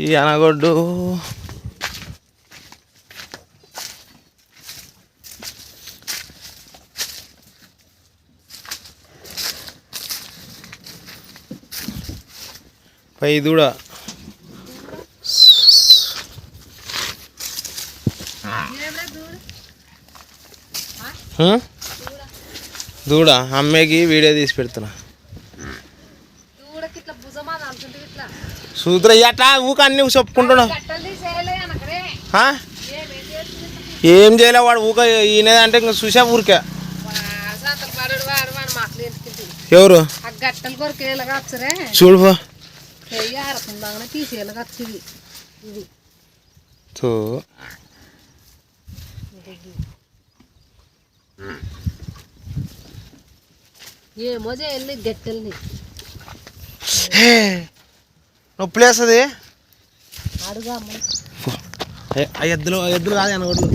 ఈ అనగొడ్డు. పై దూడ? దూడ. అమ్మేకి వీడియో తీసి పెడుతున్నా. దూడకి ఇట్లా భుజమా అనుకుంటే ఇట్లా సూత్ర అట్లా ఊక అన్ని చెప్పుకుంటున్నావు కట్టలు తీసేయలే అనకరే ఆ? ఏమేం చేస్తుంది ఏం చేయలే వాడు ఊక ఈయనదంటే ఇంకా చూసా ఊరికే సాతలు పడడు వాడు వాడు మాటలు ఎందుకుంటుంది ఎవరు ఆ గట్టలు కొరకు ఎలాగా వచ్చరే చూడు పో. చెయ్యి ఆరకుందాగానే తీసేలాగా వచ్చింది ఇది తో ఏమో చేయాలి గట్టెల్ని హే, నొప్పి లేస్తుంది అడుగా ఆ ఎద్దులు ఆ ఎద్దులు కాదు అనగొడ్లు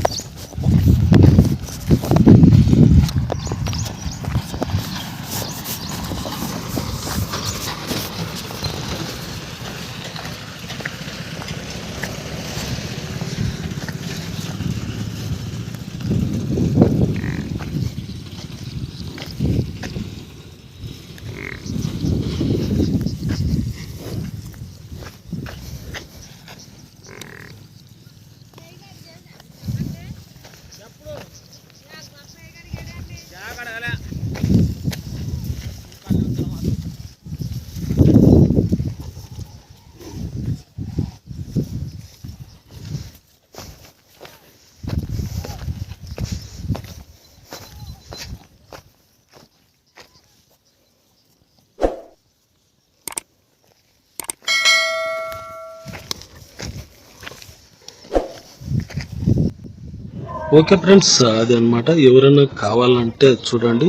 ఓకే ఫ్రెండ్స్ అది అన్నమాట ఎవరైనా కావాలంటే చూడండి.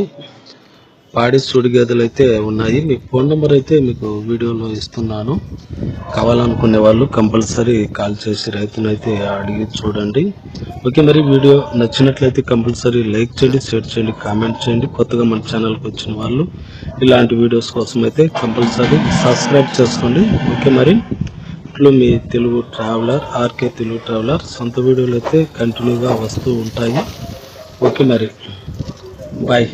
పాడి సుడి గేదెలు అయితే ఉన్నాయి. మీ ఫోన్ నెంబర్ అయితే మీకు వీడియోలో ఇస్తున్నాను. కావాలనుకునే వాళ్ళు కంపల్సరీ కాల్ చేసి రైతునైతే అడిగి చూడండి. ఓకే మరి వీడియో నచ్చినట్లయితే కంపల్సరీ లైక్ చేయండి షేర్ చేయండి కామెంట్ చేయండి. కొత్తగా మన ఛానల్కి వచ్చిన వాళ్ళు ఇలాంటి వీడియోస్ కోసం అయితే కంపల్సరీ సబ్స్క్రైబ్ చేసుకోండి. ఓకే మరి ఇప్పుడు మీ Telugu traveller RK Telugu traveller సొంత వీడియోలు అయితే కంటిన్యూగా వస్తూ ఉంటాయి. ఓకే మరి. బాయ్